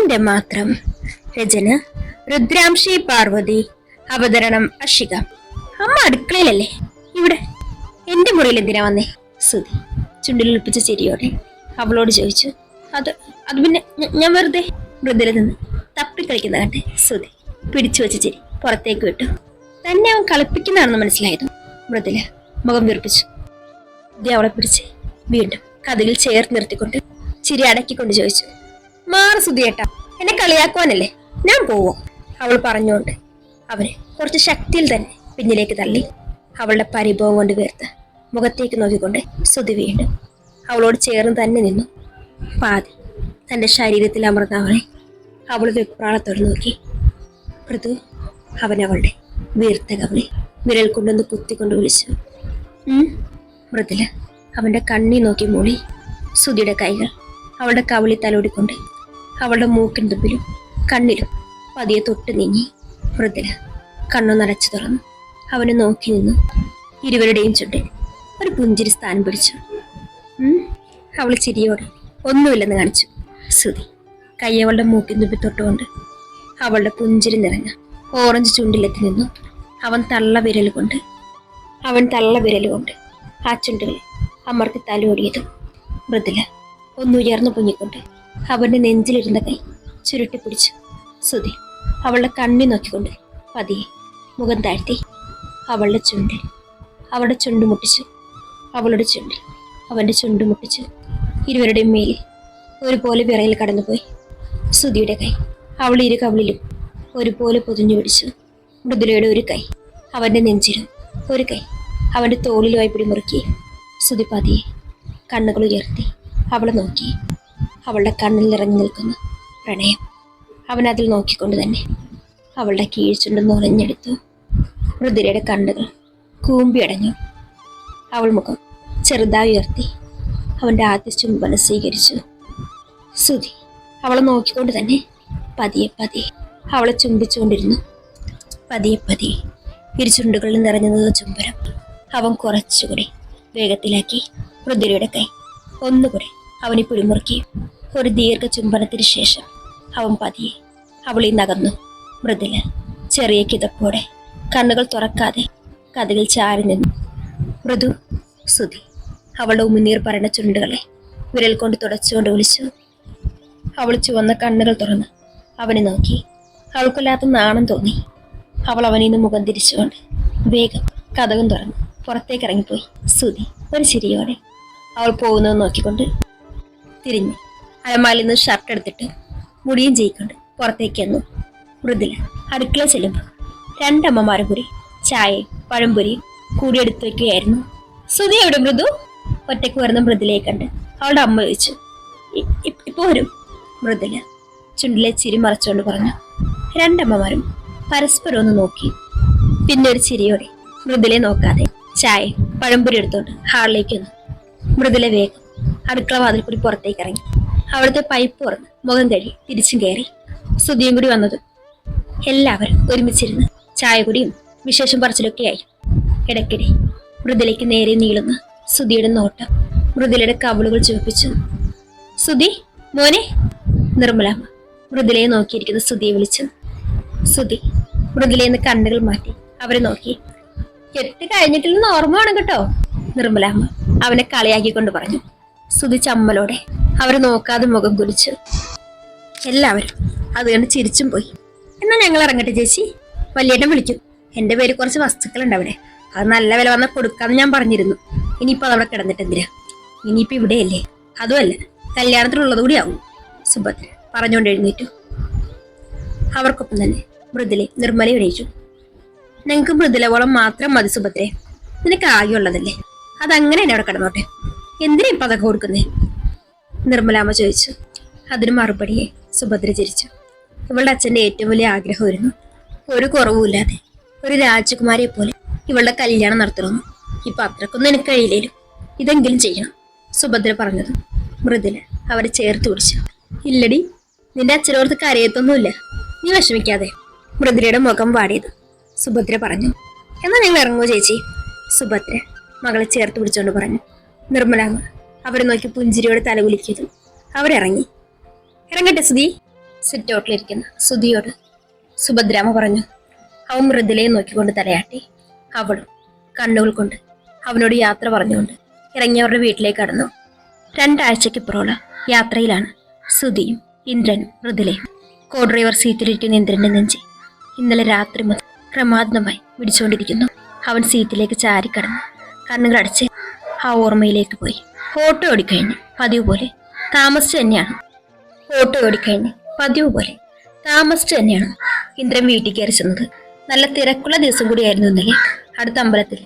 നിന്റെ മാത്രം. രചന രുദ്രാംശി പാർവതി. അവതരണം അഷിക. അമ്മ അടുക്കളയിലല്ലേ? ഇവിടെ. എന്റെ മുറിയിൽ എന്തിനാ വന്നേ? സുതി ചുണ്ടിലൊളിപ്പിച്ച ചിരിയോടെ അവളോട് ചോദിച്ചു. അത് അത് പിന്നെ ഞാൻ വെറുതെ മൃദുല നിന്ന് തപ്പിക്കളിക്കുന്ന കണ്ടേ സുതി പിടിച്ചു വെച്ച ചിരി പുറത്തേക്ക് വിട്ടു. തന്നെ അവൻ കളിപ്പിക്കുന്നതാണെന്ന് മനസ്സിലായത് മൃദുല മുഖം വീർപ്പിച്ചു. അവളെ പിടിച്ച് വീണ്ടും കഥയിൽ ചേർത്ത് നിർത്തിക്കൊണ്ട് ചിരി അടക്കിക്കൊണ്ട് ചോദിച്ചു. മാറ് സുധിയേട്ടാ. എന്നെ കളിയാക്കുവാനല്ലേ? ഞാൻ പോവോ. അവൾ പറഞ്ഞുകൊണ്ട് അവന് കുറച്ച് ശക്തിയിൽ തന്നെ പിന്നിലേക്ക് തള്ളി. അവളുടെ പരിഭവം കൊണ്ട് വീർത്ത് മുഖത്തേക്ക് നോക്കിക്കൊണ്ട് സുധി വീണ്ടും അവളോട് ചേർന്ന് തന്നെ നിന്നു. പാതി തന്റെ ശരീരത്തിൽ അമർന്ന അവളെ അവൾ വെപ്രാളത്തോട് നോക്കി. മൃദു അവൻ അവളുടെ വീർത്ത കവളി വിരൽ കൊണ്ടൊന്ന് കുത്തിക്കൊണ്ട് വിളിച്ചു. മൃദുല അവന്റെ കണ്ണി നോക്കി മൂളി. സുധിയുടെ കൈകൾ അവളുടെ കവിളി തലോടിക്കൊണ്ട് അവളുടെ മൂക്കിൻ തുമ്പിലും കണ്ണിലും പതിയെ തൊട്ട് നീങ്ങി മൃദുല കണ്ണു നടച്ചു തുറന്നു. അവനെ നോക്കി നിന്നു. ഇരുവരുടെയും ചുണ്ടിൽ ഒരു പുഞ്ചിരി സ്ഥാനം പിടിച്ചു. അവൾ ചിരിയോടെ ഒന്നുമില്ലെന്ന് കാണിച്ചു. സുതി കൈ അവളുടെ മൂക്കിൻ തൊട്ടുകൊണ്ട് അവളുടെ പുഞ്ചിരി നിറഞ്ഞ ഓറഞ്ച് ചുണ്ടിലെത്തി നിന്നു. അവൻ തള്ള വിരൽ കൊണ്ട് അവൻ തള്ള വിരൽ കൊണ്ട് ആ ചുണ്ടുകൾ അമർത്തി തലോടിയതും മൃദുല ഒന്നുയർന്നു പൊങ്ങിക്കൊണ്ട് അവന്റെ നെഞ്ചിലിരുന്ന കൈ ചുരുട്ടി പിടിച്ചു. സുധി അവളുടെ കണ്ണി നോക്കിക്കൊണ്ട് പതിയെ മുഖം താഴ്ത്തി അവളുടെ ചുണ്ടിൽ അവളുടെ ചുണ്ട് മുട്ടിച്ചു അവളുടെ ചുണ്ടിൽ അവന്റെ ചുണ്ട് മുട്ടിച്ചു. ഇരുവരുടെയും മേലിൽ ഒരുപോലെ വിറയിൽ കടന്നുപോയി. സുധിയുടെ കൈ അവൾ ഇരു കവിളിലും ഒരുപോലെ പൊതിഞ്ഞു പിടിച്ചു. മൃദുലയുടെ ഒരു കൈ അവന്റെ നെഞ്ചിലും ഒരു കൈ അവന്റെ തോളിലുമായി പിടിമുറുക്കി. സുധി പതിയെ കണ്ണുകൾ ഉയർത്തി അവളെ നോക്കി. അവളുടെ കണ്ണിൽ നിറഞ്ഞു നിൽക്കുന്നു പ്രണയം അവൻ അതിൽ നോക്കിക്കൊണ്ട് തന്നെ അവളുടെ കീഴ്ചുണ്ട് നുറഞ്ഞെടുത്തു മൃദുരയുടെ കണ്ണുകൾ കൂമ്പിയടഞ്ഞു. അവൾ മുഖം ചെറുതായി ഉയർത്തി അവന്റെ ആദ്യ ചുംബനം സ്വീകരിച്ചു. സുധി അവളെ നോക്കിക്കൊണ്ട് തന്നെ പതിയെ പതിയെ അവളെ ചുംബിച്ചുകൊണ്ടിരുന്നു. പതിയെ പതിയെ ഇരുചുണ്ടുകളിൽ നിറഞ്ഞു നിന്ന ചുംബനം അവൻ കുറച്ചുകൂടി വേഗത്തിലാക്കി മൃദുരയുടെ കൈ ഒന്നുകൂടി അവനെ പിടിമുറുക്കി ഒരു ദീർഘ ചുംബനത്തിന് ശേഷം അവൻ പതിയെ അവളിൽ നകന്നു. മൃദുല ചെറിയ കിതപ്പോടെ കണ്ണുകൾ തുറക്കാതെ കഥകിൽ ചാരി നിന്നു. മൃദു സുതി അവളുടെ ഉമിനീർ പറഞ്ഞ ചുണ്ടുകളെ വിരൽ കൊണ്ട് തുടച്ചുകൊണ്ട് വിളിച്ചു. അവൾ ചുവന്ന കണ്ണുകൾ തുറന്ന് അവനെ നോക്കി. അവൾക്കൊല്ലാത്ത നാണം തോന്നി. അവൾ അവനിൽ നിന്ന് മുഖം തിരിച്ചുകൊണ്ട് വേഗം കഥകം തുറന്ന്. പുറത്തേക്ക് ഇറങ്ങിപ്പോയി. സുതി ഒരു ചിരിയോടെ അവൾ പോകുന്നത് നോക്കിക്കൊണ്ട് തിരിഞ്ഞു. അലമാലിൽ നിന്ന് ഷർട്ട് എടുത്തിട്ട് മുടിയും ചെയ്യിക്കൊണ്ട് പുറത്തേക്ക് വന്നു മൃദുല അടുക്കള ചെല്ലുമ്പോൾ രണ്ടമ്മമാരും കൂടി ചായയും പഴംപൊരിയും കൂടി എടുത്തു വയ്ക്കുകയായിരുന്നു. സുധി എവിടെ മൃദു? ഒറ്റയ്ക്ക് വരുന്ന മൃദുലയെ കണ്ട് അവളുടെ അമ്മ ചോദിച്ചു "ഇ- ഇ- ഇപ്പൊ വരും. മൃദുല ചുണ്ടിലെ ചിരി മറച്ചുകൊണ്ട് പറഞ്ഞു. രണ്ടമ്മമാരും പരസ്പരം ഒന്ന് നോക്കി. പിന്നെ ഒരു ചിരിയോടെ മൃദുലെ നോക്കാതെ ചായ പഴംപൊരി എടുത്തോണ്ട് ഹാളിലേക്ക് വന്നു. മൃദുല വേഗം അടുക്കള വാതിൽ കൂടി പുറത്തേക്ക് ഇറങ്ങി. അവിടുത്തെ പൈപ്പ് തുറന്ന് മുഖം കഴുകി തിരിച്ചും കയറി. സ്തുതിയും കൂടി വന്നത്. എല്ലാവരും ഒരുമിച്ചിരുന്ന് ചായ കുടിയും വിശേഷം പറച്ചിലൊക്കെയായി ഇടയ്ക്കിടെ മൃദുലയ്ക്ക് നേരെ നീളുന്ന സുധിയുടെ നോട്ടം മൃദുലയുടെ കവിളുകൾ ചുവപ്പിച്ചു. സുധി മോനെ. നിർമ്മലാമ്മ മൃദുലയെ നോക്കിയിരിക്കുന്ന സുധിയെ വിളിച്ചു. സുധി മൃദുലയെന്ന് കണ്ണുകൾ മാറ്റി അവരെ നോക്കി. കെട്ട് കഴിഞ്ഞിട്ടില്ലെന്ന് ഓർമ്മ വേണം കേട്ടോ നിർമ്മലാമ്മ അവനെ കളിയാക്കിക്കൊണ്ട് പറഞ്ഞു. സുധി ചമ്മലോടെ അവരെ നോക്കാതെ മുഖം കുലിച്ചു എല്ലാവരും അത് കണ്ട് ചിരിച്ചും പോയി. എന്നാ ഞങ്ങൾ ഇറങ്ങട്ടെ ചേച്ചി? വലിയേട്ടൻ വിളിക്കും എന്റെ പേര് കുറച്ച് വസ്തുക്കളുണ്ട് അവിടെ. അത് നല്ല വില വന്നാൽ കൊടുക്കാന്ന് ഞാൻ പറഞ്ഞിരുന്നു. ഇനിയിപ്പോൾ അതവിടെ കിടന്നിട്ട് എന്തിനാ? ഇനിയിപ്പോ ഇവിടെയല്ലേ? അതുമല്ല കല്യാണത്തിനുള്ളത് കൂടി ആവും. സുഭദ്ര പറഞ്ഞുകൊണ്ട് എഴുന്നേറ്റു. അവർക്കൊപ്പം തന്നെ മൃദുലെ നിർമ്മല എണീച്ചു ഞങ്ങൾക്ക് മൃദുലവോളം മാത്രം മതി സുഭദ്രെ നിനക്ക് ആകെയുള്ളതല്ലേ? അതങ്ങനെ അവിടെ കിടന്നോട്ടെ. എന്തിനാ ഇപ്പൊ അതൊക്കെ കൊടുക്കുന്നേ? നിർമ്മലാമ്മ ചോദിച്ചു. അതിന് മറുപടിയെ സുഭദ്ര ചിരിച്ചു. ഇവളുടെ അച്ഛന്റെ ഏറ്റവും വലിയ ആഗ്രഹമായിരുന്നു ഒരു കുറവുമില്ലാതെ ഒരു രാജകുമാരിയെ പോലെ ഇവളുടെ കല്യാണം നടത്തണമെന്ന്. ഇപ്പൊ അത്രക്കൊന്നും എനിക്ക് കഴിയില്ലേലും ഇതെങ്കിലും ചെയ്യണം സുഭദ്ര പറഞ്ഞത്. മൃദുല അവരെ ചേർത്ത് പിടിച്ചു. ഇല്ലടി നിന്റെ അച്ഛനോർത്ത് കരയത്തൊന്നുമില്ല. നീ വിഷമിക്കാതെ. മൃദുലയുടെ മുഖം വാടിയത് സുഭദ്ര പറഞ്ഞു. എന്നാ ഞങ്ങൾ ഇറങ്ങുമോ ചേച്ചി. സുഭദ്ര മകളെ ചേർത്ത് പിടിച്ചുകൊണ്ട് പറഞ്ഞു. നിർമ്മലാമ്മ. അവരെ നോക്കി പുഞ്ചിരിയോടെ തലകുലിക്കിയതും അവരിറങ്ങി. ഇറങ്ങട്ടെ സുധി. സിറ്റ് ഔട്ടിലിരിക്കുന്ന സുധിയോട് സുഭദ്രാമ പറഞ്ഞു അവൻ മൃദുലയെ നോക്കിക്കൊണ്ട് തലയാട്ടി. അവളും കണ്ണുകൾ കൊണ്ട് അവനോട് യാത്ര പറഞ്ഞുകൊണ്ട് ഇറങ്ങിയവരുടെ വീട്ടിലേക്ക് കടന്നു. രണ്ടാഴ്ചയ്ക്കിപ്പുറമുള്ള യാത്രയിലാണ് സുധിയും ഇന്ദ്രനും മൃദുലയും. കോ ഡ്രൈവർ സീറ്റിലിരിക്കുന്ന ഇന്ദ്രന്റെ നെഞ്ചി ഇന്നലെ രാത്രി മുതൽ ക്രമാതീതമായി പിടിച്ചുകൊണ്ടിരിക്കുന്നു അവൻ സീറ്റിലേക്ക് ചാരിക്കടന്ന് കണ്ണുകൾ അടച്ച് ആ ഓർമ്മയിലേക്ക് പോയി. ഓട്ടോ ഓടിക്കഴിഞ്ഞ് പതിവ് പോലെ താമസിച്ച് തന്നെയാണ്. ഓട്ടോ ഓടിക്കഴിഞ്ഞ് പതിവ് പോലെ താമസിച്ച് തന്നെയാണ് ഇന്ദ്രൻ വീട്ടിൽ കയറി ചെന്നത്. നല്ല തിരക്കുള്ള ദിവസം കൂടിയായിരുന്നു ഇന്നലെ. അടുത്ത അമ്പലത്തിൽ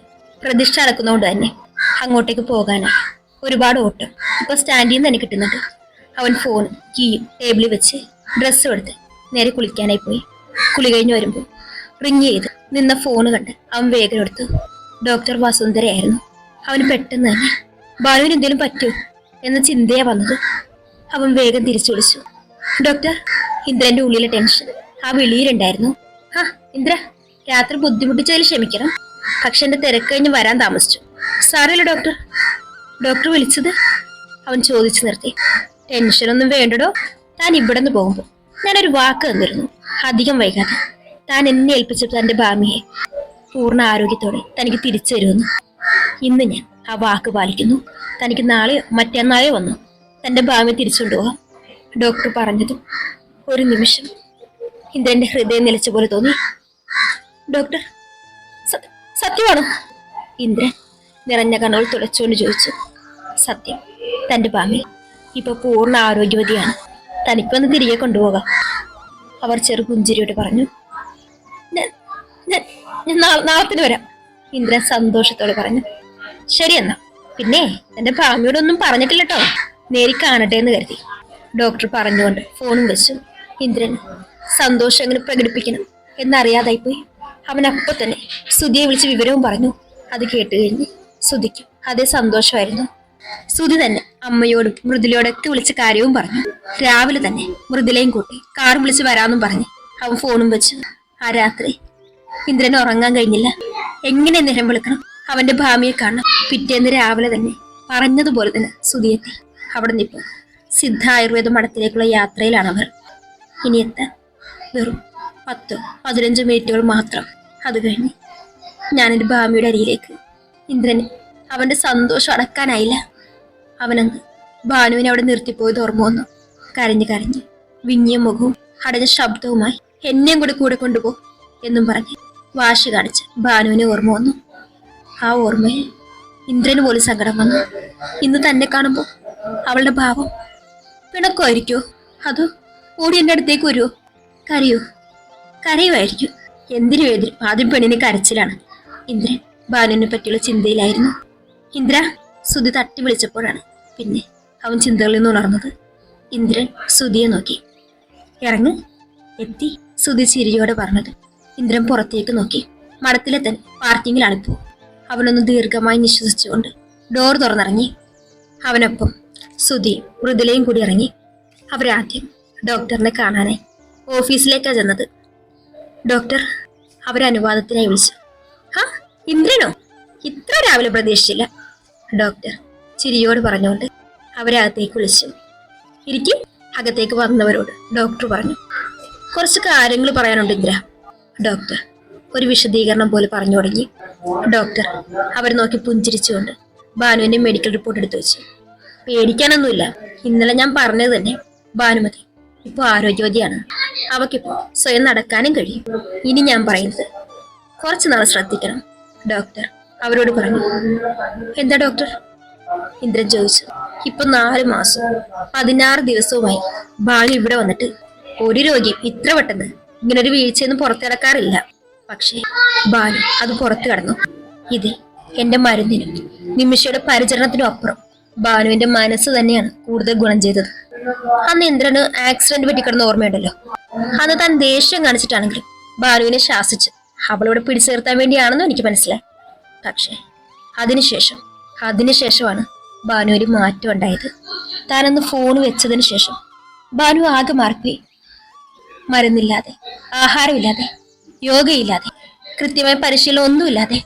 പ്രതിഷ്ഠ നടക്കുന്നതുകൊണ്ട് തന്നെ അങ്ങോട്ടേക്ക് പോകാനായി. ഒരുപാട് ഓട്ടം. ഇപ്പൊ സ്റ്റാൻഡിൽ നിന്ന് തന്നെ കിട്ടുന്നുണ്ട്. അവൻ ഫോൺ കീയും ടേബിളിൽ വെച്ച് ഡ്രസ്സും എടുത്ത് നേരെ കുളിക്കാനായി പോയി. കുളി കഴിഞ്ഞ് വരുമ്പോൾ റിങ് ചെയ്ത് നിന്ന ഫോൺ കണ്ട് അവൻ വേഗം എടുത്തു ഡോക്ടർ വസുന്ധരയായിരുന്നു. അവന് പെട്ടെന്ന് തന്നെ ബാലുവിന് എന്തെങ്കിലും പറ്റൂ? എന്ന ചിന്തയാ വന്നത്. അവൻ വേഗം തിരിച്ചു വിളിച്ചു. ഡോക്ടർ ഇന്ദ്രന്റെ ഉള്ളിലെ ടെൻഷൻ ആ വിളിയിലുണ്ടായിരുന്നു. ആ ഇന്ദ്ര രാത്രി ബുദ്ധിമുട്ടിച്ചതിൽ ക്ഷമിക്കണം. പക്ഷെ എന്റെ തിരക്ക് കഴിഞ്ഞ് വരാൻ താമസിച്ചു. സാറില്ല ഡോക്ടർ. ഡോക്ടർ വിളിച്ചത്? അവൻ ചോദിച്ചു നിർത്തി. ടെൻഷനൊന്നും വേണ്ടടോ താൻ ഇവിടെ നിന്ന് പോകുമ്പോൾ ഞാനൊരു വാക്ക് തന്നിരുന്നു അധികം വൈകാതെ. താൻ എന്നെ ഏൽപ്പിച്ചപ്പോൾ തന്റെ ഭാമിയെ പൂർണ ആരോഗ്യത്തോടെ തനിക്ക് തിരിച്ചു തരുമെന്ന്. ഇന്ന് ഞാൻ ആ വാക്ക് പാലിക്കുന്നു. തനിക്ക് നാളെ മറ്റന്നാളെ വന്നു. തന്റെ ഭാവി തിരിച്ചുകൊണ്ടുപോകാം ഡോക്ടർ പറഞ്ഞതും ഒരു നിമിഷം ഇന്ദ്രന്റെ ഹൃദയം നിലച്ച പോലെ തോന്നി. ഡോക്ടർ സത്യമാണ്? ഇന്ദ്രൻ നിറഞ്ഞ കണ്ണുകൾ തുളച്ചുകൊണ്ട് ചോദിച്ചു. സത്യം തന്റെ ഭാമി ഇപ്പൊ പൂർണ ആരോഗ്യവതിയാണ്. തനിക്കൊന്ന് തിരികെ കൊണ്ടുപോകാം. അവർ ചെറു പുഞ്ചിരിയോട് പറഞ്ഞു. "ഞാൻ- ഞാൻ- ഞാൻ നാളത്തിന് വരാം. ഇന്ദ്രൻ സന്തോഷത്തോടെ പറഞ്ഞു. ശരി എന്നാ പിന്നെ എന്റെ ഭാമിയോടൊന്നും പറഞ്ഞിട്ടില്ല കേട്ടോ നേരി കാണട്ടെ എന്ന് കരുതി. ഡോക്ടർ പറഞ്ഞുകൊണ്ട് ഫോണും വെച്ചു. ഇന്ദ്രൻ സന്തോഷം എങ്ങനെ പ്രകടിപ്പിക്കണം? എന്നറിയാതായി പോയി. അവൻ അപ്പൊ തന്നെ സുധിയെ വിളിച്ച് വിവരവും പറഞ്ഞു. അത് കേട്ട് കഴിഞ്ഞ് സുധിക്കും അതേ സന്തോഷമായിരുന്നു. സുധി തന്നെ അമ്മയോടും മൃദുലയോടൊക്കെ വിളിച്ച കാര്യവും പറഞ്ഞു. രാവിലെ തന്നെ മൃദുലയും കൂട്ടി കാർ വിളിച്ച് വരാമെന്നും പറഞ്ഞ് അവൻ ഫോണും വെച്ചു. ആ രാത്രി ഇന്ദ്രൻ ഉറങ്ങാൻ കഴിഞ്ഞില്ല. എങ്ങനെ നേരം വിളിക്കണം? അവന്റെ ഭാമിയെ കാണണം. പിറ്റേന്ന് രാവിലെ തന്നെ പറഞ്ഞതുപോലെ തന്നെ സുധിയെത്തി. അവിടെ നിന്നിപ്പോ സിദ്ധ ആയുർവേദ മഠത്തിലേക്കുള്ള യാത്രയിലാണ് അവർ ഇനി എത്താൻ വെറും പത്തോ പതിനഞ്ചോ മിനിറ്റുകൾ മാത്രം. അത് കഴിഞ്ഞ് ഞാനെന്റെ ഭാമിയുടെ അരിയിലേക്ക് ഇന്ദ്രന് അവന്റെ സന്തോഷം അടക്കാനായില്ല. അവനങ്ങ് ഭാനുവിനെ അവിടെ നിർത്തിപ്പോയത് ഓർമ്മ വന്നു. കരഞ്ഞ് കരഞ്ഞ് വിങ്ങിയ മുഖവും അടഞ്ഞ ശബ്ദവുമായി എന്നെയും കൂടെ കൂടെ കൊണ്ടുപോ എന്നും പറഞ്ഞ് വാശി കാണിച്ച് ഭാനുവിനെ ഓർമ്മ വന്നു. ആ ഓർമ്മയിൽ ഇന്ദ്രന് പോലും സങ്കടം വന്നു. ഇന്ന് തന്നെ കാണുമ്പോൾ അവളുടെ ഭാവം പിണക്കമായിരിക്കോ? അതോ ഓടി എന്റെ അടുത്തേക്ക് വരുമോ കരയോ? കരയുമായിരിക്കും. എന്തിനു എതിരും ആദ്യം പെണ്ണിന് കരച്ചിലാണ്. ഇന്ദ്രൻ ബാലുവിനെ പറ്റിയുള്ള ചിന്തയിലായിരുന്നു. ഇന്ദ്ര സുധി തട്ടി വിളിച്ചപ്പോഴാണ് പിന്നെ അവൻ ചിന്തകളിൽ നിന്ന് ഉണർന്നത്. ഇന്ദ്രൻ സുധിയെ നോക്കി. ഇറങ്ങ് എത്തി സുധി ചിരിയോടെ പറഞ്ഞത്. ഇന്ദ്രൻ പുറത്തേക്ക് നോക്കി. മഠത്തിലെ തന്നെ പാർക്കിങ്ങിലാണിപ്പോ അവനൊന്ന് ദീർഘമായി നിശ്വസിച്ചുകൊണ്ട് ഡോർ തുറന്നിറങ്ങി. അവനൊപ്പം സുധി മൃദുലയും കൂടി ഇറങ്ങി. അവരാദ്യം ഡോക്ടറിനെ കാണാനായി ഓഫീസിലേക്കാണ് ചെന്നത്. ഡോക്ടർ അവരനുവാദത്തിനായി വിളിച്ചു. ഹാ ഇന്ദ്രനോ? ഇത്ര രാവിലെ പ്രതീക്ഷിച്ചില്ല. ഡോക്ടർ ചിരിയോട് പറഞ്ഞുകൊണ്ട് അവരെ അകത്തേക്ക് വിളിച്ചു. ഇരിക്കും. അകത്തേക്ക് വന്നവരോട് ഡോക്ടർ പറഞ്ഞു. കുറച്ച് കാര്യങ്ങൾ പറയാനുണ്ട് ഇന്ദ്ര. ഡോക്ടർ ഒരു വിശദീകരണം പോലെ പറഞ്ഞു തുടങ്ങി. ഡോക്ടർ അവർ നോക്കി പുഞ്ചിരിച്ചുകൊണ്ട് ഭാനുവിന്റെ മെഡിക്കൽ റിപ്പോർട്ട് എടുത്തു വെച്ചു. പേടിക്കാനൊന്നുമില്ല. ഇന്നലെ ഞാൻ പറഞ്ഞത് തന്നെ ഭാനുമതി ഇപ്പൊ ആരോഗ്യവതിയാണ്. അവക്കിപ്പോ സ്വയം നടക്കാനും കഴിയും. ഇനി ഞാൻ പറയുന്നത് കുറച്ച് നാൾ ശ്രദ്ധിക്കണം. ഡോക്ടർ അവരോട് പറഞ്ഞു എന്താ ഡോക്ടർ? ഇന്ദ്രൻ ചോദിച്ചു ഇപ്പൊ നാല് മാസം പതിനാറ് ദിവസവുമായി ഭാനു ഇവിടെ വന്നിട്ട് ഒരു രോഗിയും ഇത്ര പെട്ടെന്ന് ഇങ്ങനൊരു വീഴ്ചയൊന്നും പുറത്തിറക്കാറില്ല. പക്ഷേ ബാലു അത് പുറത്തു കടന്നു. ഇത് എന്റെ മരുന്നിനും നിമിഷയുടെ പരിചരണത്തിനും അപ്പുറം ബാലുവിന്റെ മനസ്സ് തന്നെയാണ് കൂടുതൽ ഗുണം ചെയ്തത്. അന്ന് ഇന്ദ്രന് ആക്സിഡന്റ് പറ്റിക്കിടന്ന ഓർമ്മയുണ്ടല്ലോ. അന്ന് താൻ ദേഷ്യം കാണിച്ചിട്ടാണെങ്കിലും ബാലുവിനെ ശാസിച്ച് അവളോട് പിടിച്ചു നിർത്താൻ വേണ്ടിയാണെന്നും എനിക്ക് മനസ്സിലായി. പക്ഷേ അതിനുശേഷം അതിനുശേഷമാണ് ബാനു ഒരു മാറ്റം ഉണ്ടായത്. താനൊന്ന് ഫോൺ വെച്ചതിന് ശേഷം ബാനു ആകെ മാറിപ്പോയി മരുന്നില്ലാതെ ആഹാരമില്ലാതെ യോഗയില്ലാതെ കൃത്യമായ പരിശീലനം ഒന്നുമില്ലാതെ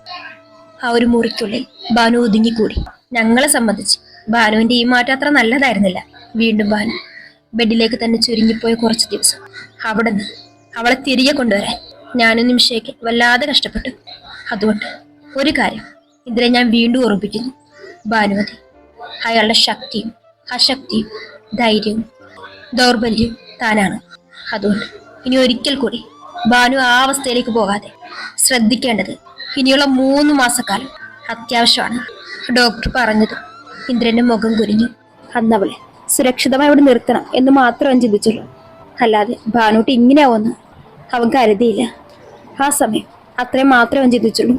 ആ ഒരു മുറിക്കുള്ളിൽ ഭാനു ഒതുങ്ങിക്കൂടി. ഞങ്ങളെ സംബന്ധിച്ച് ഭാനുവിന്റെ ഈ മാറ്റം അത്ര നല്ലതായിരുന്നില്ല. വീണ്ടും ബാനു ബെഡിലേക്ക് തന്നെ ചുരുങ്ങിപ്പോയ കുറച്ച് ദിവസം. അവിടെ നിന്ന് അവളെ തിരികെ കൊണ്ടുവരാൻ ഞാനും നിമിഷയ്ക്ക് വല്ലാതെ കഷ്ടപ്പെട്ടു. അതുകൊണ്ട് ഒരു കാര്യം ഇതിനെ ഞാൻ വീണ്ടും ഓർമ്മിപ്പിക്കുന്നു. ഭാനുമതി അയാളുടെ ശക്തിയും അശക്തിയും ധൈര്യവും ദൗർബല്യവും താനാണ്. അതുകൊണ്ട് ഇനി ഒരിക്കൽ കൂടി ഭാനു ആ അവസ്ഥയിലേക്ക് പോകാതെ ശ്രദ്ധിക്കേണ്ടത് ഇനിയുള്ള മൂന്ന് മാസക്കാലം അത്യാവശ്യമാണ്. ഡോക്ടർ പറഞ്ഞത് ഇന്ദ്രന്റെ മുഖം കുരിഞ്ഞു അന്നവളെ സുരക്ഷിതമായി അവിടെ നിർത്തണം എന്ന് മാത്രം ചിന്തിച്ചുള്ളൂ. അല്ലാതെ ഭാനുട്ടി ഇങ്ങനെയാവുമെന്ന് അവൻ കരുതിയില്ല. ആ സമയം അത്രയും മാത്രം അവൻ ചിന്തിച്ചുള്ളൂ.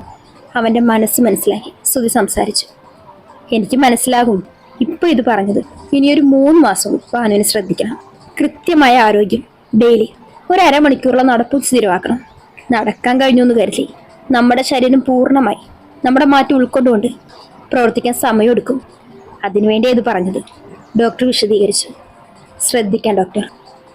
അവന്റെ മനസ്സ് മനസ്സിലാക്കി സ്തുതി സംസാരിച്ചു. എനിക്ക് മനസ്സിലാകും. ഇപ്പൊ ഇത് പറഞ്ഞത് ഇനിയൊരു മൂന്ന് മാസവും ഭാനുവിനെ ശ്രദ്ധിക്കണം. കൃത്യമായ ആരോഗ്യം ഡെയിലി ഒരു അരമണിക്കൂറുള്ള നടപ്പ് സ്ഥിരമാക്കണം. നടക്കാൻ കഴിഞ്ഞു എന്ന് കരുതി. നമ്മുടെ ശരീരം പൂർണമായി. നമ്മുടെ മാറ്റം ഉൾക്കൊണ്ടുകൊണ്ട് പ്രവർത്തിക്കാൻ സമയമെടുക്കും. അതിനുവേണ്ടി ഇത് പറഞ്ഞത്. ഡോക്ടർ വിശദീകരിച്ചു. ശ്രദ്ധിക്കാം ഡോക്ടർ.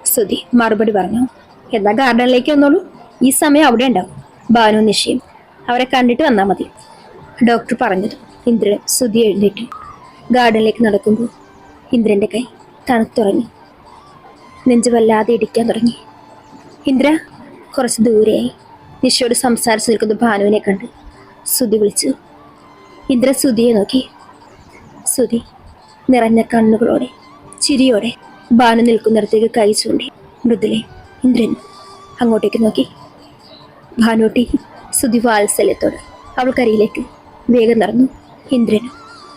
ശ്രുതി മറുപടി പറഞ്ഞു. എന്നാ ഗാർഡനിലേക്ക് വന്നോളൂ. ഈ സമയം അവിടെ ഉണ്ടാവും. ഭാനു നിശ്ചയം. അവരെ കണ്ടിട്ട് വന്നാൽ മതി. ഡോക്ടർ പറഞ്ഞത് ഇന്ദ്രൻ ശ്രുതി എഴുന്നേറ്റ്. ഗാർഡനിലേക്ക് നടക്കുമ്പോൾ ഇന്ദ്രന്റെ കൈ തണുത്തുറങ്ങി. നെഞ്ച് വല്ലാതെ ഇടിക്കാൻ തുടങ്ങി. ഇന്ദ്ര കുറച്ച് ദൂരെയായി. നിഷയോട് സംസാരിച്ചു നിൽക്കുന്ന ഭാനുവിനെ കണ്ട് സുതി വിളിച്ചു. ഇന്ദ്ര സുതിയെ നോക്കി. സുതി നിറഞ്ഞ കണ്ണുകളോടെ ചിരിയോടെ ഭാനു നിൽക്കുന്നിടത്തേക്ക് കൈ ചൂണ്ടി മൃദുലെ ഇന്ദ്രൻ അങ്ങോട്ടേക്ക് നോക്കി. ഭാനുട്ടി സുതി വാത്സല്യത്തോട് അവൾക്കരിയിലേക്ക് വേഗം നടന്നു. ഇന്ദ്രൻ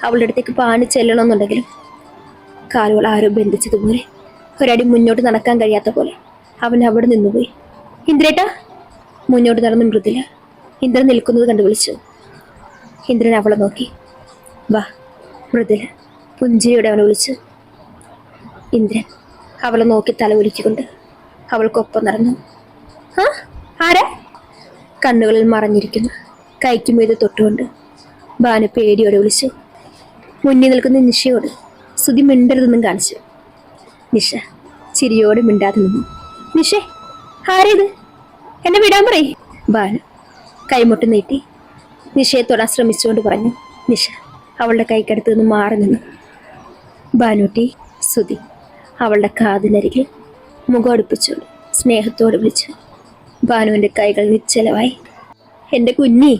അവളുടെ അടുത്തേക്ക് പാണ് ചെല്ലണമെന്നുണ്ടെങ്കിലും കാലുകൾ ആരോ ബന്ധിച്ചതുപോലെ ഒരടി മുന്നോട്ട് നടക്കാൻ കഴിയാത്ത പോലെ അവൻ അവിടെ നിന്നുപോയി. ഇന്ദ്രേട്ടാ മുന്നോട്ട് നടന്ന് മൃദുല. ഇന്ദ്രൻ നിൽക്കുന്നത് കണ്ടു വിളിച്ചു. ഇന്ദ്രൻ അവളെ നോക്കി. വാ മൃദുല പുഞ്ചിരിയോടെ അവനെ വിളിച്ചു. ഇന്ദ്രൻ അവളെ നോക്കി തല ഒലിച്ചുകൊണ്ട് അവൾക്കൊപ്പം നടന്നു. ആ ആരാ? കണ്ണുകളിൽ മറഞ്ഞിരിക്കുന്നു കൈക്ക് മീത് തൊട്ടുകൊണ്ട് ബാനു പേടിയോടെ വിളിച്ചു. മുന്നിൽ നിൽക്കുന്ന നിഷയോട് സുതി മിണ്ടരുതെന്നും കാണിച്ചു. നിഷ ചിരിയോടെ മിണ്ടാതെ നിന്നു. നിഷേ ആരേത്? എന്നെ വിടാൻ പറയേ. ബാലു കൈമുട്ട് നീട്ടി. നിഷയെ തൊടാൻ ശ്രമിച്ചുകൊണ്ട് പറഞ്ഞു നിഷ അവളുടെ കൈക്കടുത്ത് നിന്ന് മാറി നിന്നു. ബാനുട്ടി സുതി അവളുടെ കാതിനരികിൽ മുഖം അടുപ്പിച്ചു സ്നേഹത്തോട് വിളിച്ചു. ബാനുവിന്റെ കൈകൾ നിശ്ചലമായി. എന്റെ കുഞ്ഞി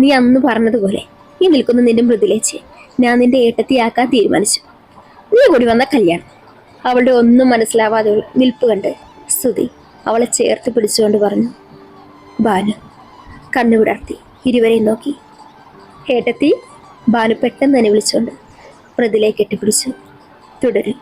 നീ അന്ന് പറഞ്ഞതുപോലെ നീ നിൽക്കുന്ന നിന്റെ മൃദുലേച്ചി ഞാൻ നിന്റെ ഏട്ടത്തിയാക്കാൻ തീരുമാനിച്ചു. നീ കൂടി വന്ന കല്യാണം. അവളുടെ ഒന്നും മനസ്സിലാവാതെ നിൽപ്പ് കണ്ട് സുതി അവളെ ചേർത്ത് പിടിച്ചുകൊണ്ട് പറഞ്ഞു ഭാനു കണ്ണുവിടർത്തി ഇരുവരെയും നോക്കി. ഏട്ടത്തി ഭാനു പെട്ടെന്ന് തന്നെ വിളിച്ചുകൊണ്ട് മൃദുലെ കെട്ടിപ്പിടിച്ചു. തുടരും